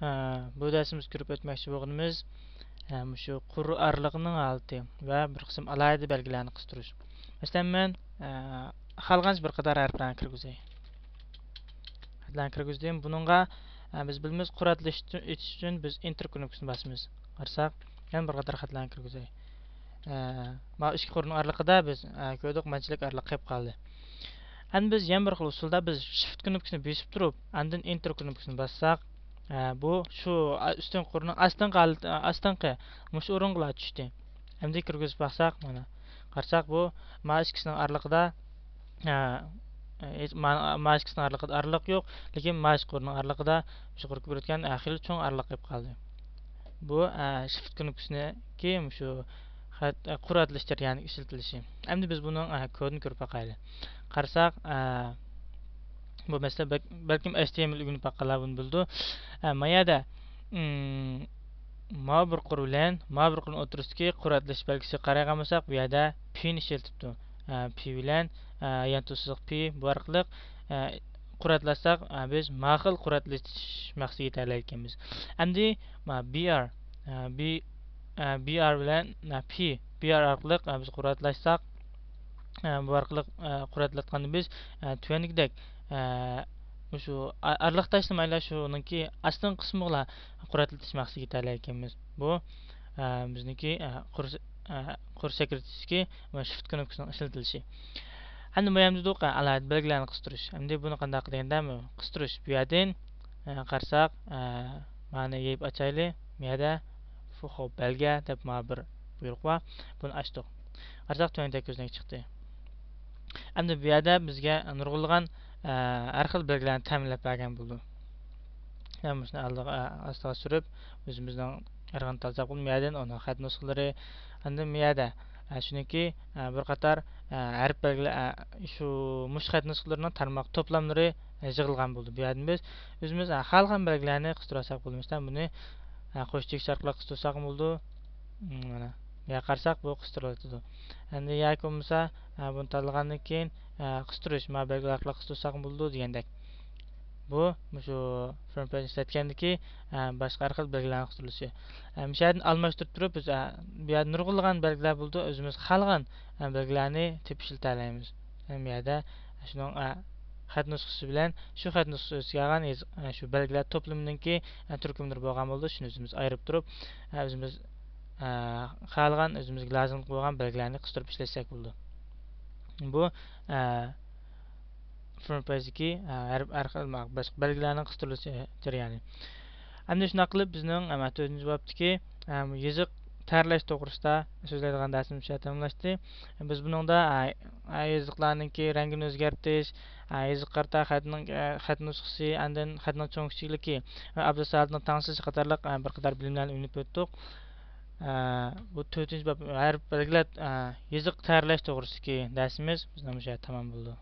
bu darsimiz ko'rib o'tmoqchi bo'lganimiz shu quru arliqning holati va bir qism alohida belgilarni qistirish masalan man xohlagancha bir qator harflarni kirgizay harflarni kirgizdim buningga biz bilamiz quratlash uchun biz enter knopkasini bosamiz qarasak yana bir qator xatlarni kirgizay mana ikki qurning oraliqida biz ko'rdik manchilik oraliq qolib qoldi endi biz yana bir xil usulda biz shift knopkasini bosib turib andin enter knopkasini bossak bu shu ustun qurning astinqi astinqi mush o'ringa tushdi. Endi kirgizib baqsaq mana. Qarasak bu mana ikkisining oraliqida e, mana ikkisini arliqida arliq yo'q lekin mana shu qurni arliqida shu qurib o'tgan xil cho'ng arliq qolib qoldi. Bu shift knopkasiniki shu quratlash jarayoni ishlatilishi. Endi biz buning kodini ko'rib boqaylik qarasak bu mesela balkim html o'rganib baqqanlar buni bildi. Mayada yerda ma bir qur o'tirishki ma bir qurni o'tirisidagi qaragan bo'lsak bu yerda pni ishlatibdi p bilan yantusiq p bu orqali quratlasak biz ma xil quratlash maqsadiga yetaylar ekanmiz endi br br bilan p br orqali biz quratlashsak bu orqali quratlayotganda biz tuvandagidek shu araliq tashlamaylar shuniki astin qismi bilan quratlatish maqsadiga yetaylar ekanmiz bu bizniki qur va shift knopkasini ishlatilishi endi bu ham dedik alohida belgilarni qistirish endi buni qanday qilganda qistirish bu yerdan qarasak mana yeb ochaylik bu yerda ho'p belga deb mana bir buyruq bor buni ochdik qarasak tuanda ko'znak chiqdi endi bu yerda bizga nurg'ulg'an har xil belgilarni ta'minlab bergan bo'ldi shuni ostiga surib o'zimizning yolg'on tozalab qilmaydi uni xat nusxalari endi miyada shuniki bir qator harf belgilar shu mush xat nusxalarining tarmoq to'plamlari yig'ilgan bo'ldi bu yerda biz o'zimiz xohlagan belgilarni qistirsak bo'lmasdan buni qo'sh chekish orqali qistirsak bo'ldi mana buyoqqa qarasak bu qistiriladi endi yoki bo'lmasa buni tanlagandan keyin Э, qistirish belgi orqali qistirsak bo'ldi degandek. Bu shu front page ishlatgandiki e, boshqa har xil belgilarni qistirilishi o'sha e, almashtirib turib biz e, bu yerda nurg'unlagan belgilar bo'ldi. O'zimiz xohlagan belgilarni tepib ishlataolamiz bu yerda shuning xat nusxasi bilan shu xat nusxasiga olgan shu belgilar to'plaminiki turkumdir bo'lgan bo'ldi. Shuni o'zimiz ayirib turib o'zimiz xohlagan o'zimizga lozim bo'lgan belgilarni qistirib ishlatsak bo'ldi. Bu front pajdagi har xil boshqa belgilarni qistirilishi jarayoni endi shunaqa qilib bizning to'rtinchi bobdagi yoziq tayyorlash to'g'risida so'zlaydigan darsimiz tamomlashdi biz buningda yoziqlarniki rangini o'zgartirish yoziq qarta xatning xat nusxasi andin xatning cho'ng kichikligi va abzasalning tangsiz qatorliq bir qator bilimlarni o'rganib o'tdik Э, bu to'rtinchi bob g'arb belgilab yoziq tayyorlash to'g'risidagi darsimiz bizning o'sha tamom bo'ldi.